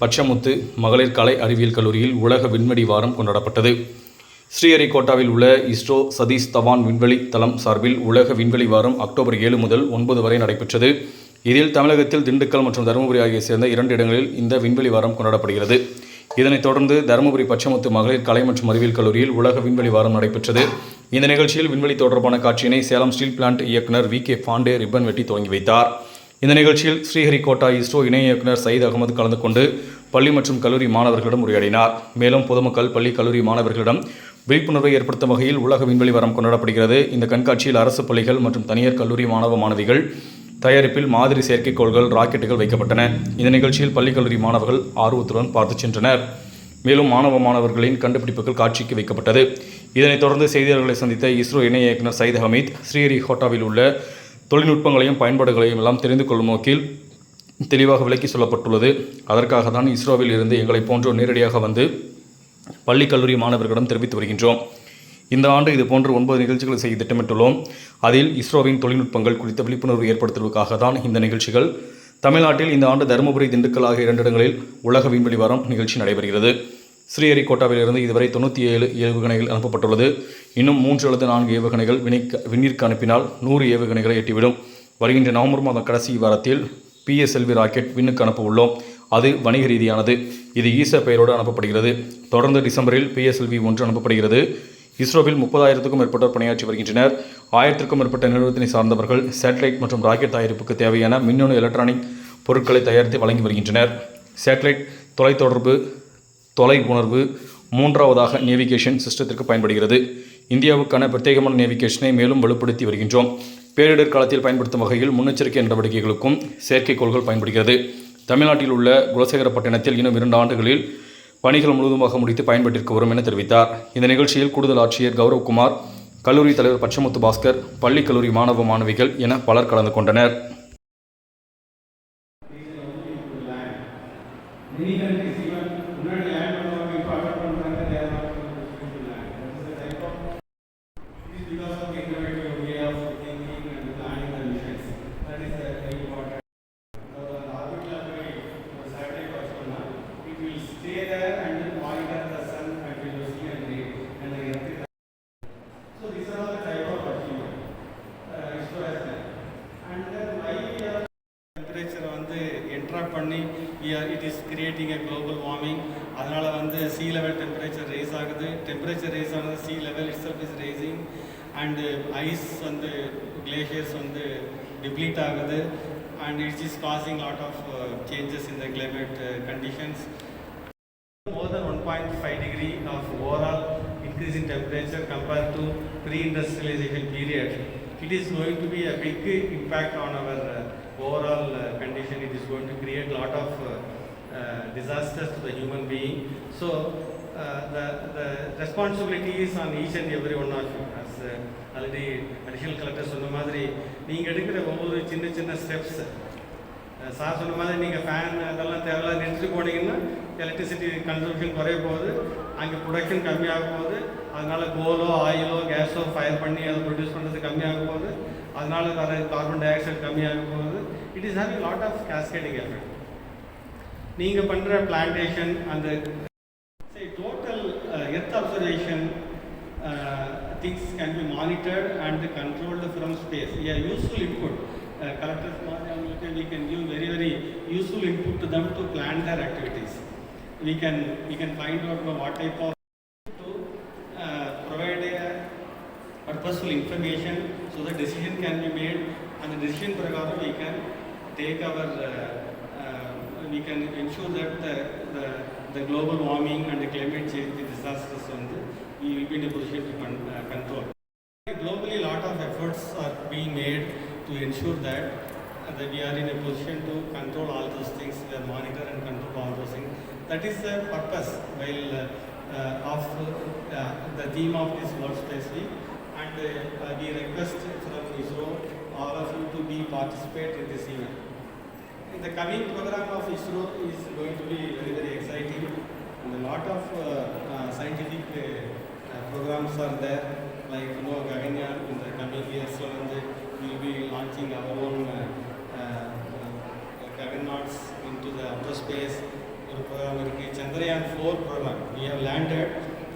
பச்சமுத்து மகளிர் கலை அறிவியல் கல்லூரியில் உலக விண்வெளி வாரம் கொண்டாடப்பட்டது. ஸ்ரீஹரிகோட்டாவில் உள்ள இஸ்ரோ சதீஷ் தவான் விண்வெளி தளம் சார்பில் உலக விண்வெளி வாரம் அக்டோபர் ஏழு முதல் ஒன்பது வரை நடைபெற்றது. இதில் தமிழகத்தில் திண்டுக்கல் மற்றும் தருமபுரி ஆகிய சேர்ந்த இரண்டு இடங்களில் இந்த விண்வெளி வாரம் கொண்டாடப்படுகிறது. இதனைத் தொடர்ந்து தருமபுரி பச்சமுத்து மகளிர் கலை மற்றும் அறிவியல் கல்லூரியில் உலக விண்வெளி வாரம் நடைபெற்றது. இந்த நிகழ்ச்சியில் விண்வெளி தொடர்பான காட்சியினை சேலம் ஸ்டீல் பிளான்ட் இயக்குநர் வி கே பாண்டே ரிப்பன் வெட்டி துவங்கி வைத்தார். இந்த நிகழ்ச்சியில் ஸ்ரீஹரிகோட்டா இஸ்ரோ இணை இயக்குனர் சயீத் அகமது கலந்து கொண்டு பள்ளி மற்றும் கல்லூரி மாணவர்களிடம் உரையாடினார். மேலும் பொதுமக்கள் பள்ளி கல்லூரி மாணவர்களிடம் விழிப்புணர்வை ஏற்படுத்தும் வகையில் உலக விண்வெளி வாரம் கொண்டாடப்படுகிறது. இந்த கண்காட்சியில் அரசு பள்ளிகள் மற்றும் தனியார் கல்லூரி மாணவ மாணவிகள் தயாரிப்பில் மாதிரி செயற்கைக்கோள்கள் ராக்கெட்டுகள் வைக்கப்பட்டன. இந்த நிகழ்ச்சியில் பள்ளி கல்லூரி மாணவர்கள் ஆர்வத்துடன் பார்த்துச் சென்றனர். மேலும் மாணவ மாணவர்களின் கண்டுபிடிப்புகள் காட்சிக்கு வைக்கப்பட்டது. இதனைத் தொடர்ந்து செய்தியாளர்களை சந்தித்த இஸ்ரோ இணை இயக்குனர் சயித் ஹமீத் ஸ்ரீஹரிகோட்டாவில் உள்ள தொழில்நுட்பங்களையும் பயன்பாடுகளையும் எல்லாம் தெரிந்து கொள்ளும் நோக்கில் தெளிவாக விளக்கி சொல்லப்பட்டுள்ளது. அதற்காக தான் இஸ்ரோவில் இருந்து எங்களை போன்றோர் நேரடியாக வந்து பள்ளி கல்லூரி மாணவர்களிடம் தெரிவித்து வருகின்றோம். இந்த ஆண்டு இது போன்ற ஒன்பது நிகழ்ச்சிகளை செய்ய திட்டமிட்டுள்ளோம். அதில் இஸ்ரோவின் தொழில்நுட்பங்கள் குறித்த விழிப்புணர்வு ஏற்படுத்துவதற்காக தான் இந்த நிகழ்ச்சிகள். தமிழ்நாட்டில் இந்த ஆண்டு தருமபுரி திண்டுக்கல் ஆகிய இரண்டு இடங்களில் உலக விண்வெளி வாரம் நிகழ்ச்சி நடைபெறுகிறது. ஸ்ரீஹரிகோட்டாவிலிருந்து இதுவரை தொண்ணூற்றி ஏழு ஏவுகணைகள் அனுப்பப்பட்டுள்ளது. இன்னும் மூன்று அல்லது நான்கு ஏவுகணைகள் வினைக்கு விண்ணிற்கு அனுப்பினால் நூறு ஏவுகணைகளை எட்டிவிடும். வருகின்ற நவம்பர் மாதம் கடைசி வாரத்தில் பிஎஸ்எல்வி ராக்கெட் விண்ணுக்கு அனுப்ப உள்ளோம் அது வணிக ரீதியானது. இது ஈசா பெயரோடு அனுப்பப்படுகிறது. தொடர்ந்து டிசம்பரில் பிஎஸ்எல்வி ஒன்று அனுப்பப்படுகிறது. இஸ்ரோவில் முப்பதாயிரத்துக்கும் மேற்பட்டோர் பணியாற்றி வருகின்றனர். ஆயிரத்திற்கும் மேற்பட்ட நிறுவனத்தினை சார்ந்தவர்கள் சேட்டலைட் மற்றும் ராக்கெட் தயாரிப்புக்கு தேவையான மின்னணு எலக்ட்ரானிக் பொருட்களை தயாரித்து வழங்கி வருகின்றனர். சேட்டலைட் தொலைத்தொடர்பு தொலை உணர்வு மூன்றாவதாக நேவிகேஷன் சிஸ்டத்திற்கு பயன்படுகிறது. இந்தியாவுக்கான பிரத்யேகமான நேவிகேஷனை மேலும் வலுப்படுத்தி வருகின்றோம். பேரிடர் காலத்தில் பயன்படுத்தும் வகையில் முன்னெச்சரிக்கை நடவடிக்கைகளுக்கும் செயற்கைக்கோள்கள் பயன்படுகிறது. தமிழ்நாட்டில் உள்ள குலசேகரப்பட்டினத்தில் இன்னும் இரண்டு ஆண்டுகளில் பணிகள் முழுவதுமாக முடித்து பயன்பாட்டிற்கு வரும் என தெரிவித்தார். இந்த நிகழ்ச்சியில் கூடுதல் ஆட்சியர் கௌரவ்குமார் கல்லூரி தலைவர் பச்சமுத்து பாஸ்கர் பள்ளி கல்லூரி மாணவ மாணவிகள் என பலர் கலந்து கொண்டனர். பண்ணி it is creating a global warming அதனால் வந்து சீ லெவல் டெம்பரேச்சர் ரேஸ் ஆகுது. டெம்பரேச்சர் ரேஸ் ஆனது sea level itself is rising and ice வந்து கிளேஷியர்ஸ் வந்து டிப்ளீட் ஆகுது. And it's is causing lot of changes in the climate conditions more than 1.5 degree of overall increase in temperature compared to pre-industrialization period. It is going to be a big impact on our uh, overall uh, condition. It is going to create lot of uh, uh, disasters to the human being. So uh, the, the responsibility is on each and every one of you. As uh, already சொன்ன மாதிரி நீங்கள் எடுக்கிற ஒவ்வொரு சின்ன சின்ன steps uh, sir சொன்ன மாதிரி நீங்கள் ஃபேன் அதெல்லாம் தேவையில்லாத நிறுத்திட்டு போனீங்கன்னா எலக்ட்ரிசிட்டி கன்சம்ஷன் குறைய போகுது அங்கே ப்ரொடக்ஷன் கம்மியாக போகுது அதனால கோலோ ஆயிலோ கேஸோ ஃபயர் பண்ணி அதை ப்ரொடியூஸ் பண்ணுறது கம்மியாக போகுது அதனால் வர கார்பன் டை ஆக்சைடு கம்மியாக போகுது It is having lot of cascading effect நீங்கள் பண்ணுற பிளான்டேஷன் அந்த total earth observation things can be monitored and controlled from space. Yeah, useful input. Uh, collectors, we can give very, very useful input to them to plan their activities. We can, we can find out what type of to uh, provide a purposeful information so the decision can be made and the decision prakaram we can take our uh, uh, we can ensure that the, the, the global warming and the climate change the disasters and we will be in a position to con- uh, control. Globally, a lot of efforts are being made to ensure that, that we are in a position to control all those things, we are monitor and control all those things. That is the purpose while uh, uh, of uh, the theme of this World Space Week. And uh, we request from ISRO all of you to be participate in this event The coming program of ISRO is going to be very, very exciting. And a lot of uh, uh, scientific uh, uh, programs are there, like you know, Gaganyaan in the coming years. So, and we will be launching our own uh, uh, uh, Gaganauts into the outer space. ஒரு program இருக்குது Chandrayaan four program we have landed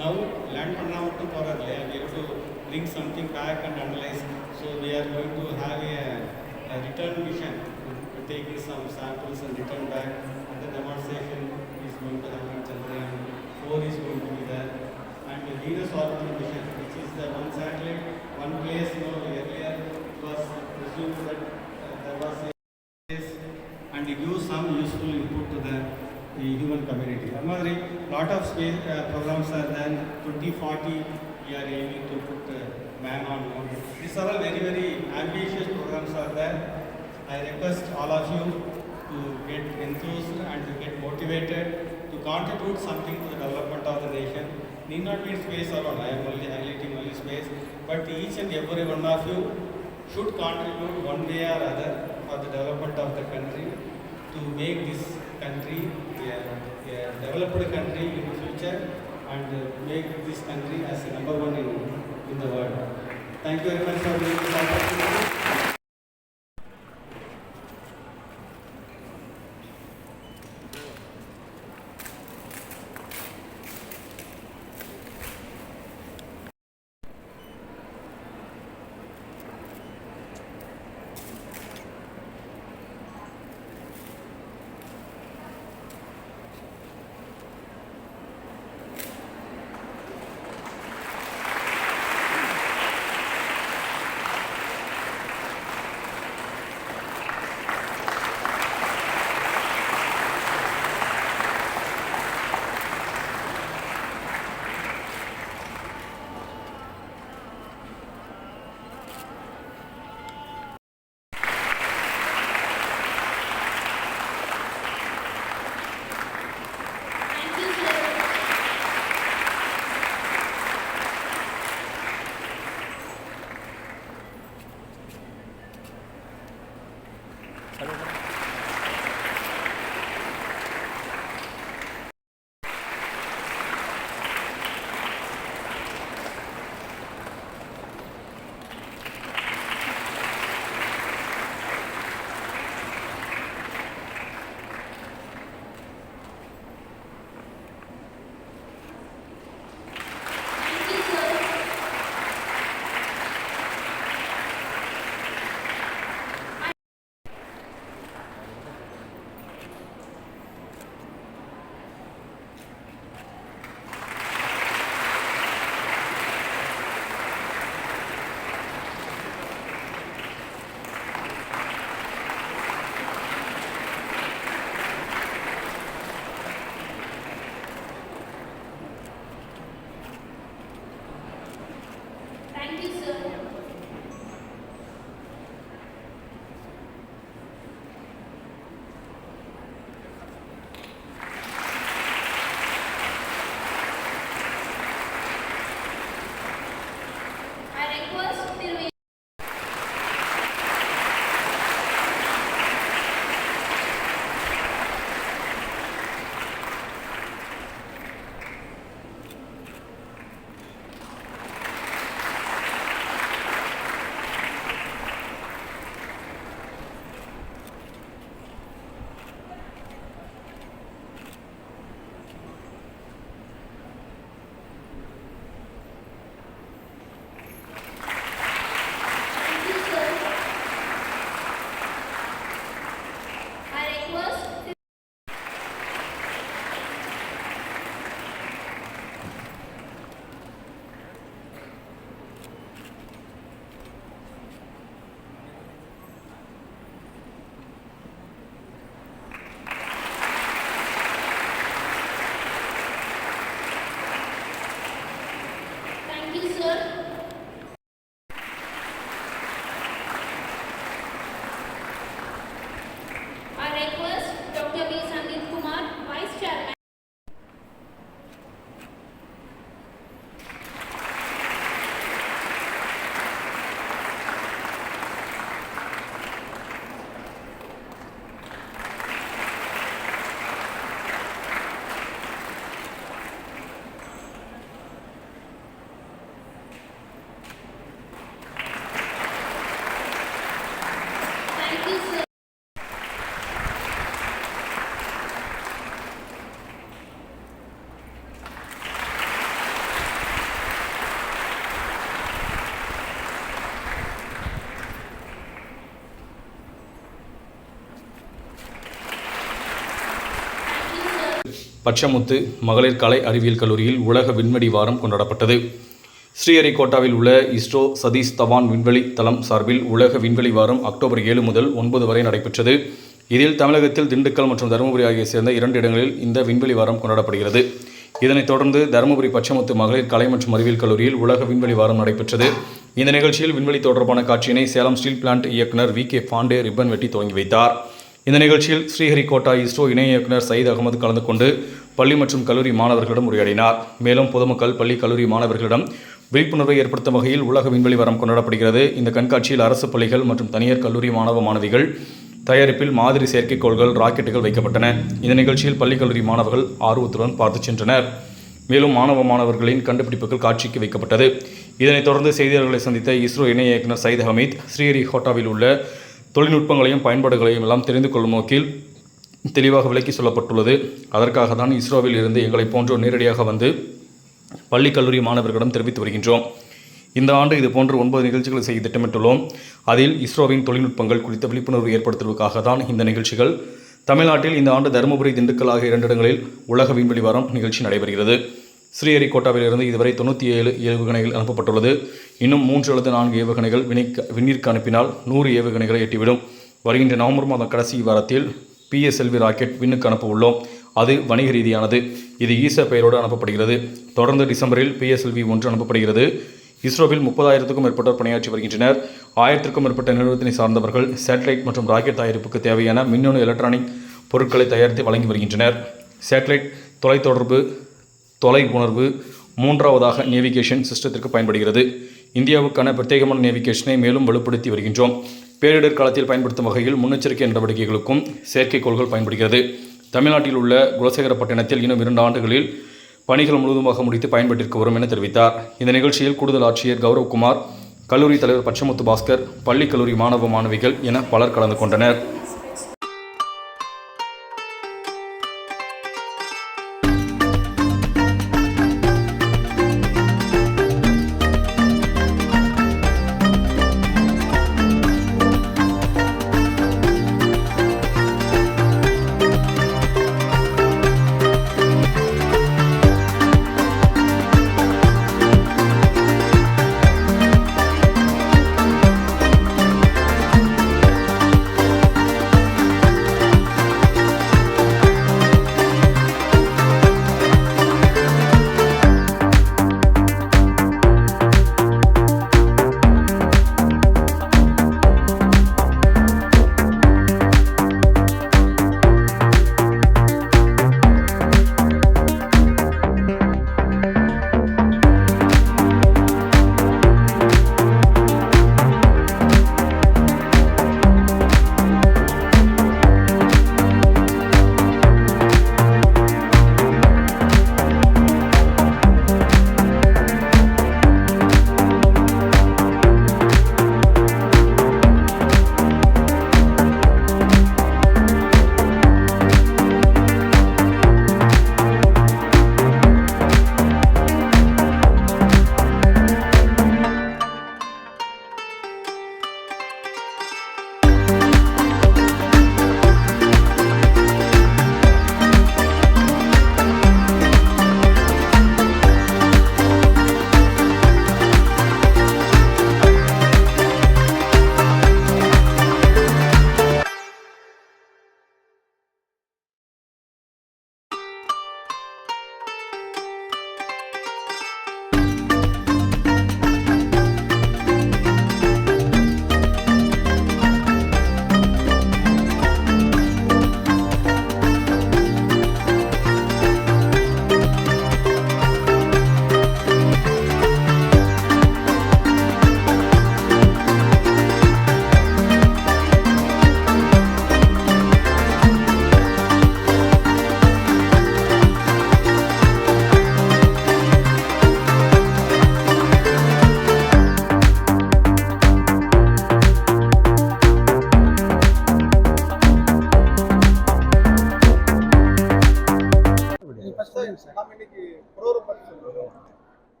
now land பண்ணால் மட்டும் போகிறது இல்லையா we have to bring something back and analyze so we are going to have a, a return mission Taking some samples and return back. And the demonstration is going to happen in Chandrayaan 4 is going to be there. And the Venus orbital mission, which is the one satellite, one place, you earlier it was presumed that uh, there was a place and it gives some useful input to the, the human community. A lot of space uh, programs are there. 2040, we are aiming to put uh, man on moon. These are all very, very ambitious programs are there. I request all of you to get enthused and to get motivated to contribute something to the development of the nation. Need not be space alone. I am only highlighting only space, but each and every one of you should contribute one way or other for the development of the country to make this country a, a developed country in the future and uh, make this country as number one in, in the world. Thank you very much for giving this opportunity. request Dr. B. Pachamuthu மகளிர் கலை அறிவியல் கல்லூரியில் உலக விண்வெளி வாரம் கொண்டாடப்பட்டது. ஸ்ரீஹரிகோட்டாவில் உள்ள இஸ்ரோ சதீஷ் தவான் விண்வெளி தளம் சார்பில் உலக விண்வெளி வாரம் அக்டோபர் ஏழு முதல் ஒன்பது வரை நடைபெற்றது. இதில் தமிழகத்தில் திண்டுக்கல் மற்றும் தருமபுரி ஆகிய சேர்ந்த இரண்டு இடங்களில் இந்த விண்வெளி வாரம் கொண்டாடப்படுகிறது. இதனைத் தொடர்ந்து தருமபுரி பச்சமுத்து மகளிர் கலை மற்றும் அறிவியல் கல்லூரியில் உலக விண்வெளி வாரம் நடைபெற்றது. இந்த நிகழ்ச்சியில் விண்வெளி தொடர்பான காட்சியினை சேலம் ஸ்டீல் பிளான்ட் இயக்குநர் வி கே பாண்டே ரிப்பன் வெட்டி தொடங்கி வைத்தார். இந்த நிகழ்ச்சியில் ஸ்ரீஹரிகோட்டா இஸ்ரோ இணை இயக்குனர் சயீத் அகமது கலந்து கொண்டு பள்ளி மற்றும் கல்லூரி மாணவர்களிடம் உரையாடினார். மேலும் பொதுமக்கள் பள்ளி கல்லூரி மாணவர்களிடம் விழிப்புணர்வை ஏற்படுத்தும் வகையில் உலக விண்வெளி வாரம் கொண்டாடப்படுகிறது. இந்த கண்காட்சியில் அரசு பள்ளிகள் மற்றும் தனியார் கல்லூரி மாணவ மாணவிகள் தயாரிப்பில் மாதிரி செயற்கைக்கோள்கள் ராக்கெட்டுகள் வைக்கப்பட்டன. இந்த நிகழ்ச்சியில் பள்ளி கல்லூரி மாணவர்கள் ஆர்வத்துடன் பார்த்து சென்றனர். மேலும் மாணவ மாணவர்களின் கண்டுபிடிப்புகள் காட்சிக்கு வைக்கப்பட்டது. இதனைத் தொடர்ந்து செய்தியாளர்களை சந்தித்த இஸ்ரோ இணை இயக்குநர் சயித் ஹமீத் ஸ்ரீஹரிகோட்டாவில் உள்ள தொழில்நுட்பங்களையும் பயன்பாடுகளையும் எல்லாம் தெரிந்து கொள்ளும் நோக்கில் தெளிவாக விளக்கி சொல்லப்பட்டுள்ளது. அதற்காக தான் இஸ்ரோவில் இருந்து எங்களை போன்றோர் நேரடியாக வந்து பள்ளி கல்லூரி மாணவர்களிடம் தெரிவித்து வருகின்றோம். இந்த ஆண்டு இது போன்ற ஒன்பது நிகழ்ச்சிகளை செய்ய திட்டமிட்டுள்ளோம். அதில் இஸ்ரோவின் தொழில்நுட்பங்கள் குறித்த விழிப்புணர்வு ஏற்படுத்துவதற்காக தான் இந்த நிகழ்ச்சிகள். தமிழ்நாட்டில் இந்த ஆண்டு தருமபுரி திண்டுக்கல் ஆகிய இரண்டு இடங்களில் உலக விண்வெளி வாரம் நிகழ்ச்சி நடைபெறுகிறது. ஸ்ரீஹரிகோட்டாவிலிருந்து இதுவரை தொண்ணூற்றி ஏழு ஏவுகணைகள் அனுப்பப்பட்டுள்ளது. இன்னும் மூன்று அல்லது நான்கு ஏவுகணைகள் வினைக்கு விண்ணிற்கு அனுப்பினால் நூறு ஏவுகணைகளை எட்டிவிடும். வருகின்ற நவம்பர் மாதம் கடைசி வாரத்தில் பிஎஸ்எல்வி ராக்கெட் விண்ணுக்கு அனுப்ப உள்ளோம். அது வணிக ரீதியானது. இது ஈசா பெயரோடு அனுப்பப்படுகிறது. தொடர்ந்து டிசம்பரில் பிஎஸ்எல்வி ஒன்று அனுப்பப்படுகிறது. இஸ்ரோவில் முப்பதாயிரத்துக்கும் மேற்பட்டோர் பணியாற்றி வருகின்றனர். ஆயிரத்திற்கும் மேற்பட்ட நிறுவனத்தினை சார்ந்தவர்கள் சேட்டலைட் மற்றும் ராக்கெட் தயாரிப்புக்கு தேவையான மின்னணு எலக்ட்ரானிக் பொருட்களை தயாரித்து வழங்கி வருகின்றனர். சேட்டலைட் தொலைத்தொடர்பு தொலை உணர்வு மூன்றாவதாக நேவிகேஷன் சிஸ்டத்திற்கு பயன்படுகிறது. இந்தியாவுக்கான பிரத்யேகமான நேவிகேஷனை மேலும் வலுப்படுத்தி வருகின்றோம். பேரிடர் காலத்தில் பயன்படுத்தும் வகையில் முன்னெச்சரிக்கை நடவடிக்கைகளுக்கும் செயற்கைக்கோள்கள் பயன்படுகிறது. தமிழ்நாட்டில் உள்ள குலசேகரப்பட்டினத்தில் இன்னும் இரண்டு ஆண்டுகளில் பணிகள் முழுவதுமாக முடித்து பயன்பாட்டிற்கு வரும் என தெரிவித்தார். இந்த நிகழ்ச்சியில் கூடுதல் ஆட்சியர் கௌரவ்குமார் கல்லூரி தலைவர் பச்சமுத்து பாஸ்கர் பள்ளி கல்லூரி மாணவ மாணவிகள் என பலர் கலந்து கொண்டனர்.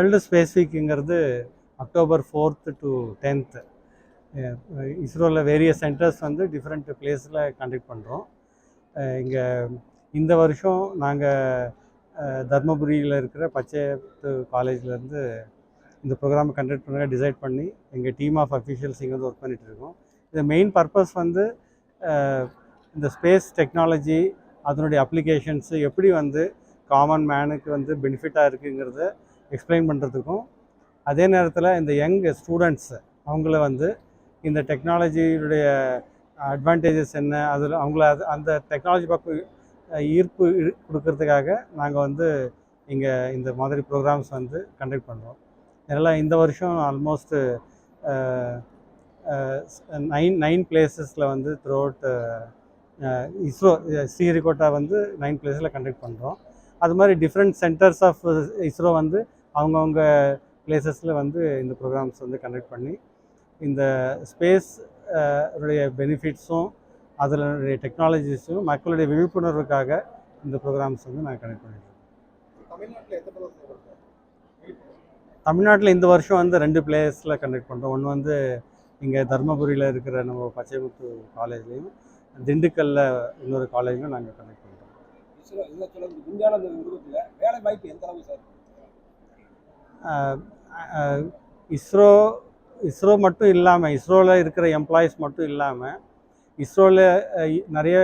வேர்ல்டு ஸ்பேஸ் வீக்குங்கிறது அக்டோபர் ஃபோர்த்து டு டென்த்து இஸ்ரோவில் வேரியஸ் சென்டர்ஸ் வந்து டிஃப்ரெண்ட் பிளேஸில் கண்டக்ட் பண்ணுறோம் இங்கே இந்த வருஷம் நாங்கள் தர்மபுரியில் இருக்கிற பச்சையத்து காலேஜ்லேருந்து இந்த ப்ரோக்ராமை கண்டக்ட் பண்ண டிசைட் பண்ணி எங்கள் டீம் ஆஃப் அஃபிஷியல்ஸ் இங்கே வந்து ஒர்க் பண்ணிகிட்ருக்கோம் இருக்கோம். இந்த மெயின் பர்பஸ் வந்து இந்த ஸ்பேஸ் டெக்னாலஜி அதனுடைய அப்ளிகேஷன்ஸு எப்படி வந்து காமன் மேனுக்கு வந்து பெனிஃபிட்டாக இருக்குங்கிறத எக்ஸ்பிளைன் பண்ணுறதுக்கும் அதே நேரத்தில் இந்த யங் ஸ்டூடெண்ட்ஸ் அவங்கள வந்து இந்த டெக்னாலஜியுடைய அட்வான்டேஜஸ் என்ன அதில் அவங்கள அது அந்த டெக்னாலஜி பக்கம் ஈர்ப்பு இரு- கொடுக்கறதுக்காக நாங்கள் வந்து இங்கே இந்த மாதிரி ப்ரோக்ராம்ஸ் வந்து கண்டக்ட் பண்ணுறோம் இதெல்லாம் இந்த வருஷம் ஆல்மோஸ்ட்டு நைன் நைன் பிளேசஸில் வந்து த்ரூ அவுட் இஸ்ரோ ஸ்ரீஹரிகோட்டா வந்து நைன் பிளேஸில் கண்டக்ட் பண்ணுறோம் அது மாதிரி டிஃப்ரெண்ட் சென்டர்ஸ் ஆஃப் இஸ்ரோ வந்து அவங்கவுங்க பிளேசஸில் வந்து இந்த ப்ரோக்ராம்ஸ் வந்து கண்டக்ட் பண்ணி இந்த ஸ்பேஸ் உடைய பெனிஃபிட்ஸும் அதில் டெக்னாலஜிஸும் மக்களுடைய விழிப்புணர்வுக்காக இந்த ப்ரோக்ராம்ஸ் வந்து நாங்கள் கண்டக்ட் பண்ணிட்டு இருக்கோம். தமிழ்நாட்டில் இந்த வருஷம் வந்து ரெண்டு பிளேஸில் கண்டக்ட் பண்ணுறோம் ஒன்று வந்து இங்கே தருமபுரியில் இருக்கிற நம்ம பச்சைமுத்து காலேஜ்லேயும் திண்டுக்கல்ல இன்னொரு காலேஜ்லையும் நாங்கள் கண்டக்ட் பண்ணுறோம் வேலை வாய்ப்பு எந்த அளவு சார்? இஸ்ரோ இஸ்ரோ மட்டும் இல்லாமல் இஸ்ரோவில் இருக்கிற எம்ப்ளாயீஸ் மட்டும் இல்லாமல் இஸ்ரோவில் நிறைய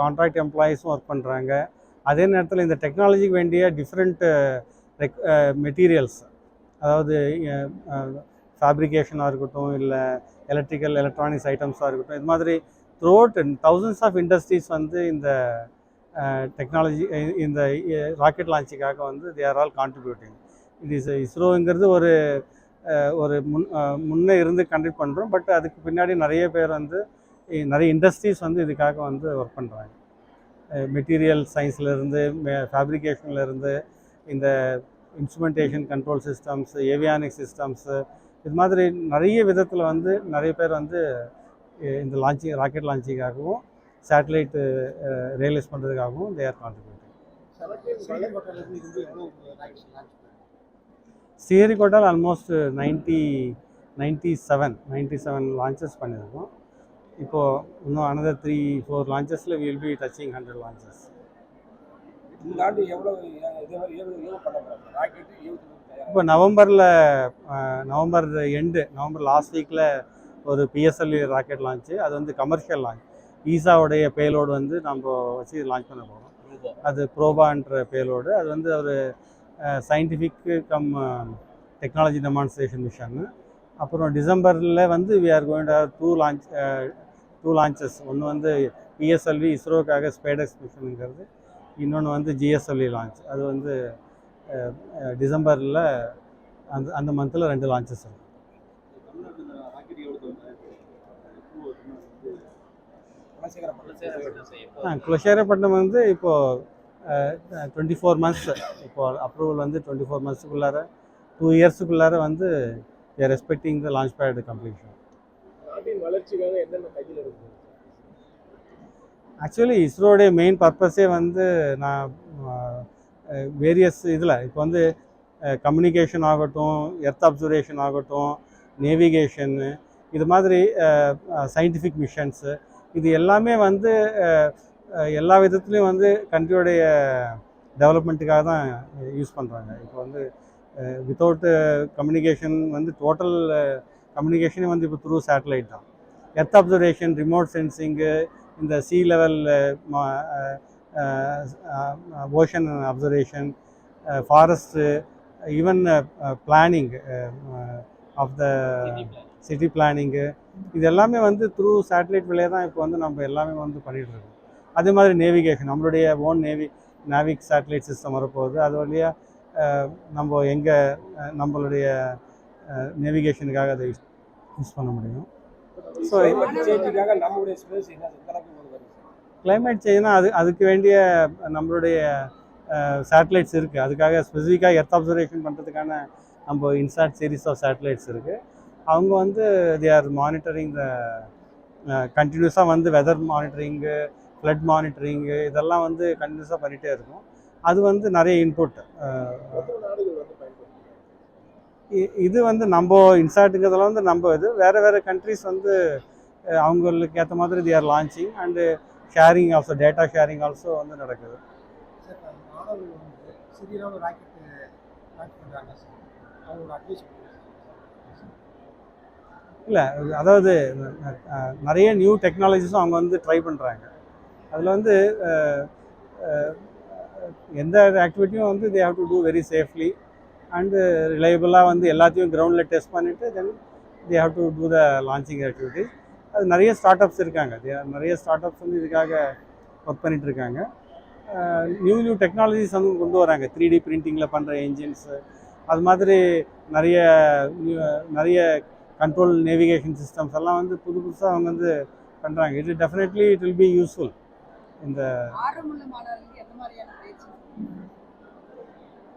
கான்ட்ராக்ட் எம்ப்ளாயீஸும் ஒர்க் பண்ணுறாங்க அதே நேரத்தில் இந்த டெக்னாலஜிக்கு வேண்டிய டிஃப்ரெண்ட் மெட்டீரியல்ஸ் அதாவது ஃபேப்ரிகேஷனாக இருக்கட்டும் இல்லை எலக்ட்ரிக்கல் எலக்ட்ரானிக்ஸ் ஐட்டம்ஸாக இருக்கட்டும் இது மாதிரி throughout thousands of industries வந்து இந்த டெக்னாலஜி இந்த ராக்கெட் லான்ச்சுக்காக வந்து they are all contributing it is இஸ்ரோங்கிறது ஒரு ஒரு முன் முன்னே இருந்து கண்டக்ட் பண்ணுறோம் பட் அதுக்கு பின்னாடி நிறைய பேர் வந்து நிறைய இண்டஸ்ட்ரீஸ் வந்து இதுக்காக வந்து ஒர்க் பண்ணுறாங்க மெட்டீரியல் சயின்ஸ்லேருந்து ஃபேப்ரிகேஷன்லேருந்து இந்த instrumentation control systems avionic systems இது மாதிரி நிறைய விதத்தில் வந்து நிறைய பேர் வந்து இந்த லான்ச்சிங் ராக்கெட் லான்ச்சிங்காகவும் சேட்டலைட்டு ரியலைஸ் பண்ணுறதுக்காகவும் they are contributing ஸ்ரீஹரிகோட்டால் almost ninety ninety seven ninety seven launches பண்ணியிருக்கோம். இப்போது இன்னும் another three four லான்ச்சஸில் will be touching hundred launches இந்த ஆண்டு எவ்வளோ இப்போ நவம்பரில் நவம்பர் எண்டு நவம்பர் லாஸ்ட் வீக்கில் ஒரு பிஎஸ்எல்வி ராக்கெட் லான்ச்சு அது வந்து கமர்ஷியல் லான்ச் ஈசாவுடைய பேலோடு வந்து நம்ம வச்சு லான்ச் பண்ண போகிறோம் அது ப்ரோபான்ற பேலோடு அது வந்து ஒரு scientific cum technology demonstration mission அப்புறம் டிசம்பரில் வந்து we are going to launch two launches ஒன்று வந்து பிஎஸ்எல்வி இஸ்ரோக்காக ஸ்பேடெக்ஸ் மிஷனுங்கிறது இன்னொன்று வந்து ஜிஎஸ்எல்வி லான்ச் அது வந்து டிசம்பரில் அந்த அந்த மந்தில் ரெண்டு லான்ச்சஸ் இருக்கும் குலசேகரப்பட்டினம். வந்து இப்போது டுவெண்ட்டி ஃபோர் மந்த்ஸ் இப்போ அப்ரூவல் வந்து டுவெண்ட்டி ஃபோர் மந்த்ஸுக்குள்ளார டூ இயர்ஸுக்குள்ளார வந்து there respecting the launch pad completion actually இஸ்ரோடைய main பர்பஸே வந்து நான் வேரியஸ் இதில் இப்போ வந்து கம்யூனிகேஷன் ஆகட்டும் எர்த் அப்சர்வேஷன் ஆகட்டும் நேவிகேஷன்னு இது மாதிரி சயின்டிஃபிக் மிஷன்ஸு இது எல்லாமே வந்து எல்லா விதத்துலேயும் வந்து கண்ட்ரியோடைய டெவலப்மெண்ட்டுக்காக தான் யூஸ் பண்ணுறாங்க இப்போ வந்து வித்தவுட் கம்யூனிகேஷன் வந்து டோட்டல் கம்யூனிகேஷனே வந்து இப்போ த்ரூ சேட்டலைட் தான். எர்த் அப்சர்வேஷன் ரிமோட் சென்சிங்கு இந்த sea level ocean observation forest even planning of the city planning இது எல்லாமே வந்து த்ரூ சேட்டலைட் வழியாக தான் இப்போ வந்து நம்ம எல்லாமே வந்து பண்ணிகிட்டு இருக்கோம். அதே மாதிரி நேவிகேஷன் நம்மளுடைய own navy NavIC satellite system வரப்போகுது. அது வழியாக நம்ம எங்கே நம்மளுடைய நேவிகேஷனுக்காக அதை யூஸ் யூஸ் பண்ண முடியும். ஸோ கிளைமேட் சேஞ்ச்னா அது அதுக்கு வேண்டிய நம்மளுடைய சேட்டலைட்ஸ் இருக்குது அதுக்காக ஸ்பெசிஃபிக்காக எர்த் அப்சர்வேஷன் பண்ணுறதுக்கான நம்ம இன்சாட் சீரிஸ் ஆஃப் சேட்டலைட்ஸ் இருக்குது அவங்க வந்து தே ஆர் மானிட்டரிங் த கண்டினியூஸாக வந்து வெதர் மானிட்டரிங்கு ஃப்ளட் மானிட்டரிங்கு இதெல்லாம் வந்து கண்டினியூஸாக பண்ணிகிட்டே இருக்கும். அது வந்து நிறைய இன்புட் இது வந்து நம்ம இன்சாட்டுங்கிறதுல வந்து நம்ம இது வேறு வேறு கண்ட்ரிஸ் வந்து அவங்களுக்கு ஏற்ற மாதிரி they are launching and sharing also data sharing also வந்து நடக்குது. இல்லை அதாவது நிறைய நியூ டெக்னாலஜிஸும் அவங்க வந்து ட்ரை பண்ணுறாங்க அதில் வந்து எந்த ஆக்டிவிட்டியும் வந்து they have to do very safely and ரிலையபிளாக வந்து எல்லாத்தையும் கிரவுண்டில் டெஸ்ட் பண்ணிவிட்டு then they have to do the launching activities அது நிறைய ஸ்டார்ட் அப்ஸ் இருக்காங்க நிறைய ஸ்டார்ட் அப்ஸ் வந்து இதுக்காக ஒர்க் பண்ணிட்டு இருக்காங்க. நியூ நியூ டெக்னாலஜிஸ் வந்து கொண்டு வராங்க. த்ரீ டி பிரிண்டிங்கில் பண்ணுற என்ஜின்ஸு அது மாதிரி நிறைய நிறைய கண்ட்ரோல் நேவிகேஷன் சிஸ்டம்ஸ் எல்லாம் வந்து புது புதுசாக அவங்க வந்து பண்ணுறாங்க இது definitely it will be useful இந்த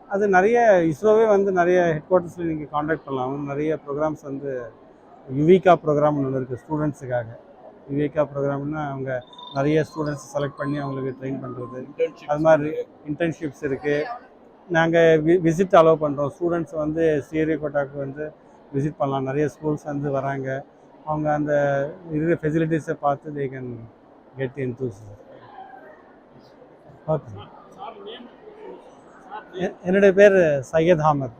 அது நிறைய இஸ்ரோவே வந்து நிறைய ஹெட் குவார்ட்டர்ஸில் நீங்கள் காண்டாக்ட் பண்ணலாம். நிறைய ப்ரோக்ராம்ஸ் வந்து யுவிகா ப்ரோக்ராம்னு ஒன்று இருக்குது ஸ்டூடெண்ட்ஸுக்காக யுவிகா ப்ரோக்ராம்னா அவங்க நிறைய ஸ்டூடெண்ட்ஸ் செலக்ட் பண்ணி அவங்களுக்கு ட்ரெயின் பண்ணுறது அது மாதிரி இன்டர்ன்ஷிப்ஸ் இருக்குது நாங்கள் வி விசிட் அலோவ் பண்ணுறோம் ஸ்டூடெண்ட்ஸ் வந்து ஸ்ரீஹரிகோட்டாக்கு வந்து விசிட் பண்ணலாம். நிறைய ஸ்கூல்ஸ் வந்து வராங்க. அவங்க அந்த இருக்கிற ஃபெசிலிட்டிஸை பார்த்து they can get into okay என்னுடைய பேர் சையத் அஹமத்